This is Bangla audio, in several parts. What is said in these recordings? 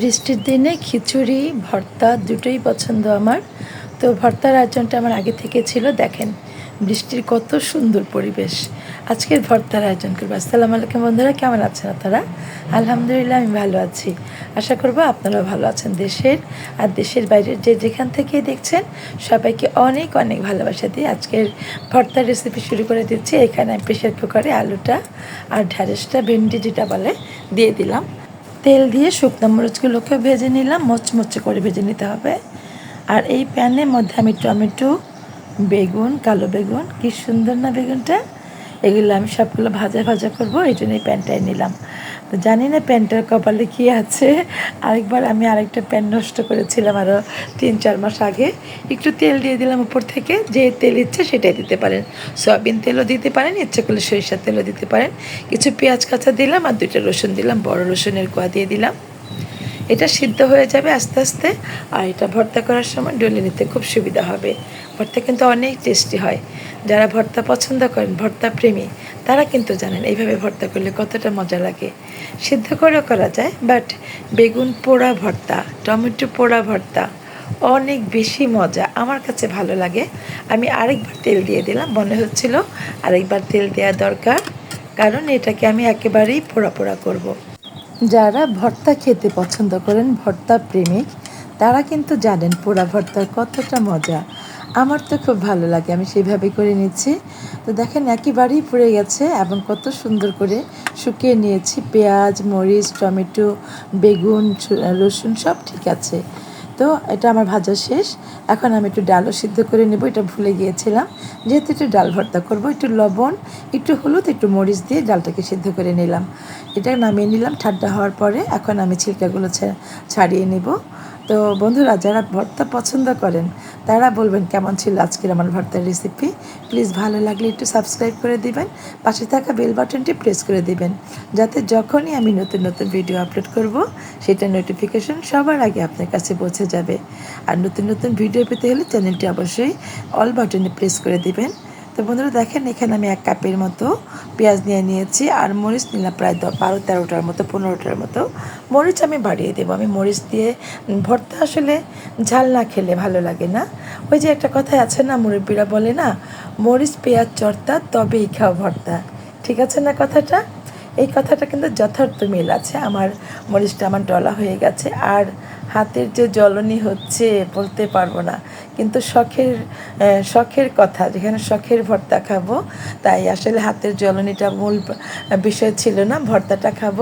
বৃষ্টির দিনে খিচুড়ি, ভর্তা দুটোই পছন্দ আমার। তো ভর্তার আয়োজনটা আমার আগে থেকে ছিল, দেখেন বৃষ্টির কত সুন্দর পরিবেশ। আজকের ভর্তার আয়োজন করব। আসসালামু আলাইকুম বন্ধুরা, কেমন আছেন আপনারা? আলহামদুলিল্লাহ, আমি ভালো আছি। আশা করব আপনারাও ভালো আছেন দেশের আর দেশের বাইরের যে যেখান থেকে দেখছেন, সবাইকে অনেক অনেক ভালোবাসা দিয়ে আজকের ভর্তার রেসিপি শুরু করে দিচ্ছি। এখানে প্রেশার কুকারে আলুটা আর ঢ্যাঁড়সটা ভেন্ডি যেটা বলে, দিয়ে দিলাম। তেল দিয়ে শুকনো মরিচগুলোকে ভেজে নিলাম, মচমচে করে ভেজে নিতে হবে। আর এই প্যানের মধ্যে আমি টমেটো, বেগুন, কালো বেগুন, কি সুন্দর না বেগুনটা? এগুলো আমি সবগুলো ভাজা ভাজা করব, এই জন্য এই প্যানটাই নিলাম। তো জানি না প্যান্টের কপালে কী আছে। আরেকবার আমি আরেকটা প্যান্ট নষ্ট করেছিলাম আরও তিন, চার মাস আগে। একটু তেল দিয়ে দিলাম উপর থেকে, যে তেল ইচ্ছে সেটাই দিতে পারেন। সয়াবিন তেলও দিতে পারেন, ইচ্ছে করলে সরিষার তেলও দিতে পারেন। কিছু পেঁয়াজ কাঁচা দিলাম আর দুইটা রসুন দিলাম, বড় রসুনের কোয়া দিয়ে দিলাম। এটা সিদ্ধ হয়ে যাবে আস্তে আস্তে, আর এটা ভর্তা করার সময় ডলে নিতে খুব সুবিধা হবে। ভর্তা কিন্তু অনেক টেস্টি হয়। যারা ভর্তা পছন্দ করেন, ভর্তা প্রেমী, তারা কিন্তু জানেন এইভাবে ভর্তা করলে কতটা মজা লাগে। সিদ্ধ করেও করা যায়, বাট বেগুন পোড়া ভর্তা, টমেটো পোড়া ভর্তা অনেক বেশি মজা। আমার কাছে ভালো লাগে। আমি আরেকবার তেল দিয়ে দিলাম, মনে হচ্ছিল আরেকবার তেল দেওয়া দরকার, কারণ এটাকে আমি একেবারেই পোড়া পোড়া করব। যারা ভর্তা খেতে পছন্দ করেন ভর্তা প্রেমিক, তারা কিন্তু জানেন পোড়া ভর্তার কতটা মজা। আমার তো খুব ভালো লাগে, আমি সেইভাবে করে নিচ্ছি। তো দেখেন, একেবারেই পুড়ে গেছে এবং কত সুন্দর করে শুকিয়ে নিয়েছি। পেঁয়াজ, মরিচ, টমেটো, বেগুন রসুন সব ঠিক আছে। তো এটা আমার ভাজা শেষ। এখন আমি একটু ডালও সিদ্ধ করে নেব, এটা ভুলে গিয়েছিলাম। যেহেতু একটু ডাল ভর্তা করব, একটু লবণ, একটু হলুদ, একটু মরিচ দিয়ে ডালটাকে সিদ্ধ করে নিলাম। এটা নামিয়ে নিলাম, ঠান্ডা হওয়ার পরে এখন আমি ছিলকাগুলো ছাড়িয়ে নেব। তো বন্ধুরা, যারা ভর্তা পছন্দ করেন তারা বলবেন, কেমন ছিল আজকের আমার ভর্তার রেসিপি প্লিজ ভালো লাগলে একটু সাবস্ক্রাইব করে দিবেন, পাশে থাকা বেল বাটনটি প্রেস করে দিবেন, যাতে যখনই আমি নতুন নতুন ভিডিও আপলোড করব, সেটা নোটিফিকেশন সবার আগে আপনার কাছে পৌঁছে যাবে। আর নতুন নতুন ভিডিও পেতে হলে চ্যানেলটি অবশ্যই অল বাটনে প্রেস করে দিবেন। তো বন্ধুরা দেখেন, এখানে আমি এক কাপের মতো পেঁয়াজ নিয়ে নিয়েছি আর মরিচ নিলাম প্রায় বারো তেরোটার মতো, পনেরোটার মতো। মরিচ আমি বাড়িয়ে দেবো। আমি মরিচ দিয়ে ভর্তা আসলে ঝাল না খেলে ভালো লাগে না। ওই যে একটা কথাই আছে না, মুরব্বীরা বলে না, মরিচ, পেঁয়াজ, চর্তা, তবেই খাও ভর্তা। ঠিক আছে না কথাটা? এই কথাটা কিন্তু যথার্থ মিল আছে। আমার মরিচটা আমার ডলা হয়ে গেছে। আর হাতের যে জ্বলনি হচ্ছে, বলতে পারব না। কিন্তু শখের শখের কথা, যেখানে শখের ভর্তা খাব, তাই আসলে হাতের জ্বলনিটা মূল বিষয় ছিল না, ভর্তাটা খাব,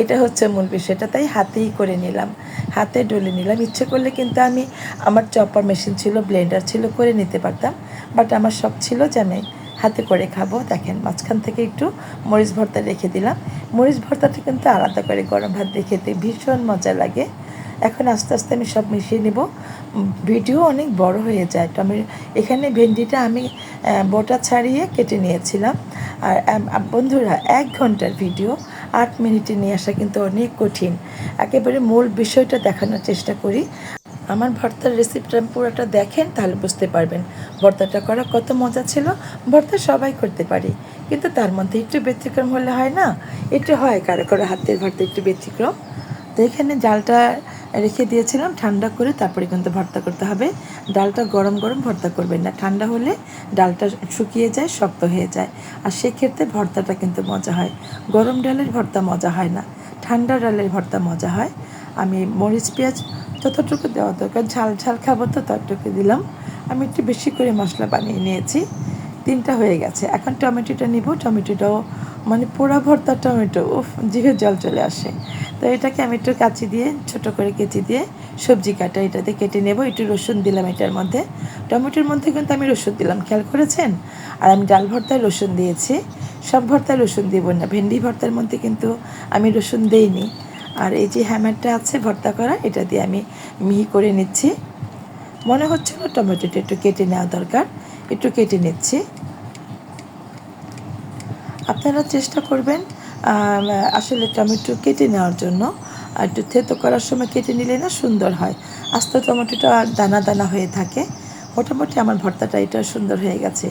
এটা হচ্ছে মূল বিষয়টা, তাই হাতেই করে নিলাম, হাতে ডলে নিলাম, ইচ্ছে করলে কিন্তু আমি আমার চপার মেশিন ছিল, ব্লেন্ডার ছিল, করে নিতে পারতাম, বাট আমার শখ ছিল যে আমি হাতে করে খাব, দেখেন, মাঝখান থেকে একটু মরিচ ভর্তা রেখে দিলাম, মরিচ ভর্তাটা কিন্তু আলাদা করে গরম ভাত দিয়ে খেতে ভীষণ মজা লাগে এখন আস্তে আস্তে আমি সব মিশিয়ে নেব। ভিডিও অনেক বড় হয়ে যায়। তো আমি এখানে ভেন্ডিটা আমি বোটা ছাড়িয়ে কেটে নিয়েছিলাম। আর বন্ধুরা, এক ঘণ্টার ভিডিও, আট মিনিটে নিয়ে আসা কিন্তু অনেক কঠিন। একেবারে মূল বিষয়টা দেখানোর চেষ্টা করি। আমার ভর্তার রেসিপিটা পুরোটা দেখেন, তাহলে বুঝতে পারবেন। ভর্তাটা করা কত মজা ছিল। ভর্তা সবাই করতে পারি। কিন্তু তার মধ্যে একটু ব্যতিক্রম হলে হয় না? একটু হয় কারও কারও হাতের ভর্তা একটু ব্যতিক্রম। তো এখানে জালটা রেখে দিয়েছিলাম, ঠান্ডা করে তারপরে কিন্তু ভর্তা করতে হবে। ডালটা গরম গরম ভর্তা করবেন না। ঠান্ডা হলে ডালটা শুকিয়ে যায়, শক্ত হয়ে যায়। আর সেক্ষেত্রে ভর্তাটা কিন্তু মজা হয়। গরম ডালের ভর্তা মজা হয় না। ঠান্ডা ডালের ভর্তা মজা হয়। আমি মরিচ, পেঁয়াজ যতটুকু দেওয়া দরকার, ঝাল ঝাল খাব তো ততটুকু দিলাম। আমি একটু বেশি করে মশলা বানিয়ে নিয়েছি। তিনটা হয়ে গেছে। এখন টমেটোটা নিব। টমেটোটাও মানে পোড়া ভর্তা টমেটো উফ, জিভে জল চলে আসে। তো এটাকে আমি একটু কাচি দিয়ে, ছোট করে কেচি দিয়ে সবজি কাটা, এটাতে কেটে নেব। একটু রসুন দিলাম এটার মধ্যে। টমেটোর মধ্যে কিন্তু আমি রসুন দিলাম, খেয়াল করেছেন? আর আমি ডাল ভর্তায় রসুন দিয়েছি। সব ভর্তায় রসুন দিব না, ভেন্ডি ভর্তার মধ্যে কিন্তু আমি রসুন দেইনি। আর এই যে হ্যামারটা আছে ভর্তা করা, এটা দিয়ে আমি মিহি করে নিচ্ছি। মনে হচ্ছিল টমেটোটা একটু কেটে নেওয়া দরকার, একটু কেটে নিচ্ছি। আপনারা চেষ্টা করবেন আসলে টমেটো কেটে নেওয়ার জন্য। আর একটু থেতো করার সময় কেটে নিলে না সুন্দর হয়। আস্তে টমেটোটা দানা দানা হয়ে থাকে। মোটামুটি আমার ভর্তাটা এটা সুন্দর হয়ে গেছে।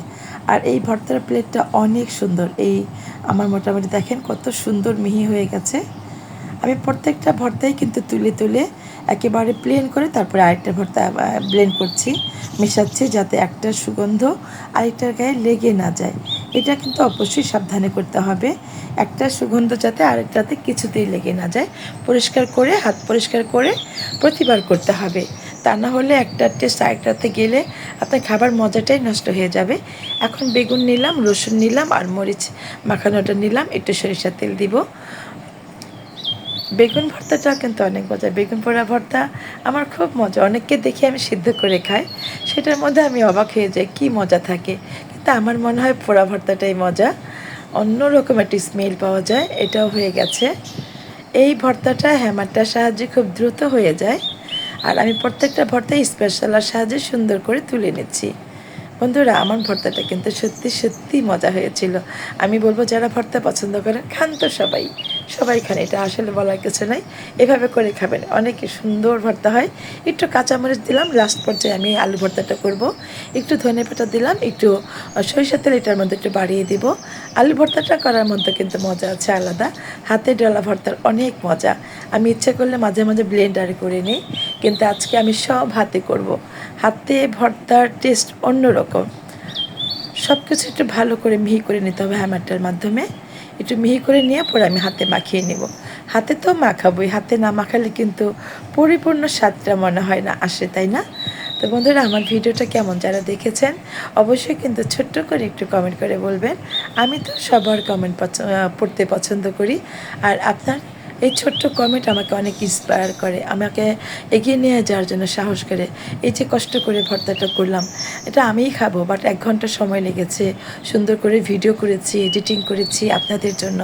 আর এই ভর্তার প্লেটটা অনেক সুন্দর। এই আমার মোটামুটি দেখেন কত সুন্দর মিহি হয়ে গেছে। আমি প্রত্যেকটা ভর্তাই কিন্তু তুলে তুলে একেবারে প্লেন করে, তারপরে আরেকটা ভর্তা ব্লেন্ড করছি, মেশাচ্ছি যাতে একটা সুগন্ধ আরেকটার গায়ে লেগে না যায়। এটা কিন্তু অবশ্যই সাবধানে করতে হবে। একটা সুগন্ধ যাতে আরেকটাতে কিছুতেই লেগে না যায়। পরিষ্কার করে, হাত পরিষ্কার করে প্রতিবার করতে হবে। তা না হলে একটা টেস্ট আরেকটাতে গেলে আপনার খাবার মজাটাই নষ্ট হয়ে যাবে। এখন বেগুন নিলাম, রসুন নিলাম আর মরিচ মাখানোটা নিলাম, একটু সরিষার তেল দিব। বেগুন ভর্তাটা কিন্তু অনেক মজা। বেগুন পোড়া ভর্তা আমার খুব মজা। অনেককে দেখি আমি সিদ্ধ করে খাই। সেটার মধ্যে আমি অবাক হয়ে যাই, কি মজা থাকে। কিন্তু আমার মনে হয় পোড়া ভর্তাটাই মজা। অন্য অন্যরকম একটি স্মেল পাওয়া যায়, এটাও হয়ে গেছে। এই ভর্তাটা হ্যামারটার সাহায্যে খুব দ্রুত হয়ে যায়। আর আমি প্রত্যেকটা ভর্তায় স্পেশালার সাহায্যে সুন্দর করে তুলে নিচ্ছি। বন্ধুরা, আমার ভর্তাটা কিন্তু সত্যি সত্যি মজা হয়েছিল। আমি বলব, যারা ভর্তা পছন্দ করেন, খান তো সবাই। সবাই খান এটা আসলে বলার কিছু নাই। এভাবে করে খাবেন। অনেক সুন্দর ভর্তা হয়। একটু কাঁচামরিচ দিলাম লাস্ট পর্যায়ে আমি আলু ভর্তাটা করব। একটু ধনে পাতা দিলাম, একটু সরিষার তেল এটার মধ্যে একটু বাড়িয়ে দিব। আলু ভর্তাটা করার মধ্যে কিন্তু মজা আছে আলাদা। হাতে ডলা ভর্তার অনেক মজা। আমি ইচ্ছে করলে মাঝে মাঝে ব্লেন্ডারে করে নিই, কিন্তু আজকে আমি সব হাতে করব। হাতে ভর্তার টেস্ট অন্যরকম। সব কিছু একটু ভালো করে মিহি করে নিতে হবে হ্যামারটার মাধ্যমে। একটু মিহি করে নিয়ে পরে আমি হাতে মাখিয়ে নেব। হাতে তো মাখাবোই, হাতে না মাখালে কিন্তু পরিপূর্ণ স্বাদটা মনে হয় না আসে, তাই না? তো বন্ধুরা, আমার ভিডিওটা কেমন যারা দেখেছেন, অবশ্যই কিন্তু ছোট্ট করে একটু কমেন্ট করে বলবেন। আমি তো সবার কমেন্ট পড়তে পছন্দ করি। আর আপনার এই ছোট্ট কমেন্ট আমাকে অনেক ইন্সপায়ার করে, আমাকে এগিয়ে নিয়ে যাওয়ার জন্য সাহস করে। এই যে কষ্ট করে ভর্তাটা করলাম, এটা আমিই খাব বাট এক ঘণ্টা সময় লেগেছে। সুন্দর করে ভিডিও করেছি এডিটিং করেছি আপনাদের জন্য।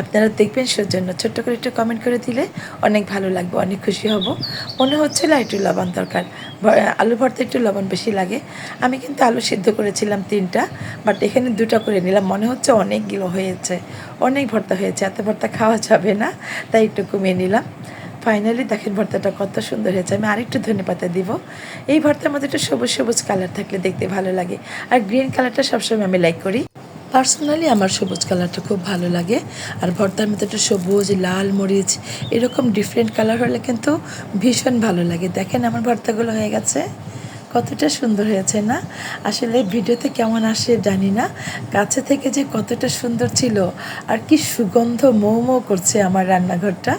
আপনারা দেখবেন সেজন্য। ছোট্ট করে একটু কমেন্ট করে দিলে অনেক ভালো লাগবে, অনেক খুশি হব। মনে হচ্ছিল একটু লবণ দরকার। আলু ভর্তা একটু লবণ বেশি লাগে। আমি কিন্তু আলু সিদ্ধ করেছিলাম তিনটা বাট এখানে দুটো করে নিলাম। মনে হচ্ছে অনেকগুলো হয়েছে, অনেক ভর্তা হয়েছে, এত ভর্তা খাওয়া যাবে না, তাই একটু কমিয়ে নিলাম। ফাইনালি দেখেন ভর্তাটা কত সুন্দর হয়েছে। আমি আরেকটু ধনে পাতা দিব। এই ভর্তার মধ্যে একটু সবুজ সবুজ কালার থাকলে দেখতে ভালো লাগে। আর গ্রিন কালারটা সবসময় আমি লাইক করি। পার্সোনালি আমার সবুজ কালারটা খুব ভালো লাগে। আর ভর্তার মধ্যে একটা সবুজ, লাল মরিচ, এরকম ডিফারেন্ট কালার হলে কিন্তু ভীষণ ভালো লাগে। দেখেন আমার ভর্তাগুলো হয়ে গেছে। কতটা সুন্দর হয়েছে না? আসলে ভিডিওতে কেমন আসে জানি না। কাছে থেকে যে কতটা সুন্দর ছিল, আর কি সুগন্ধ মৌ মৌ করছে আমার রান্নাঘরটা।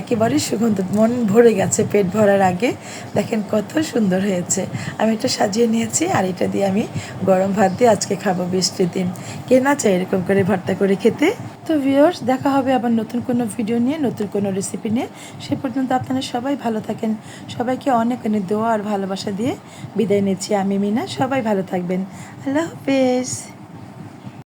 একেবারেই সুগন্ধ, মন ভরে গেছে পেট ভরার আগে। দেখেন কত সুন্দর হয়েছে। আমি এটা সাজিয়ে নিয়েছি, আর এটা দিয়ে আমি গরম ভাত দিয়ে আজকে খাব বৃষ্টির দিন। কে না চাই এরকম করে ভর্তা করে খেতে? তো ভিওর্স দেখা হবে আবার নতুন কোনো ভিডিও নিয়ে, নতুন কোনো রেসিপি নিয়ে। সে পর্যন্ত আপনারা সবাই ভালো থাকেন। সবাইকে অনেক অনেক দোয়া আর ভালোবাসা দিয়ে বিদায় নিচ্ছি। আমি মিনা, সবাই ভালো থাকবেন। আল্লাহ হাফেজ।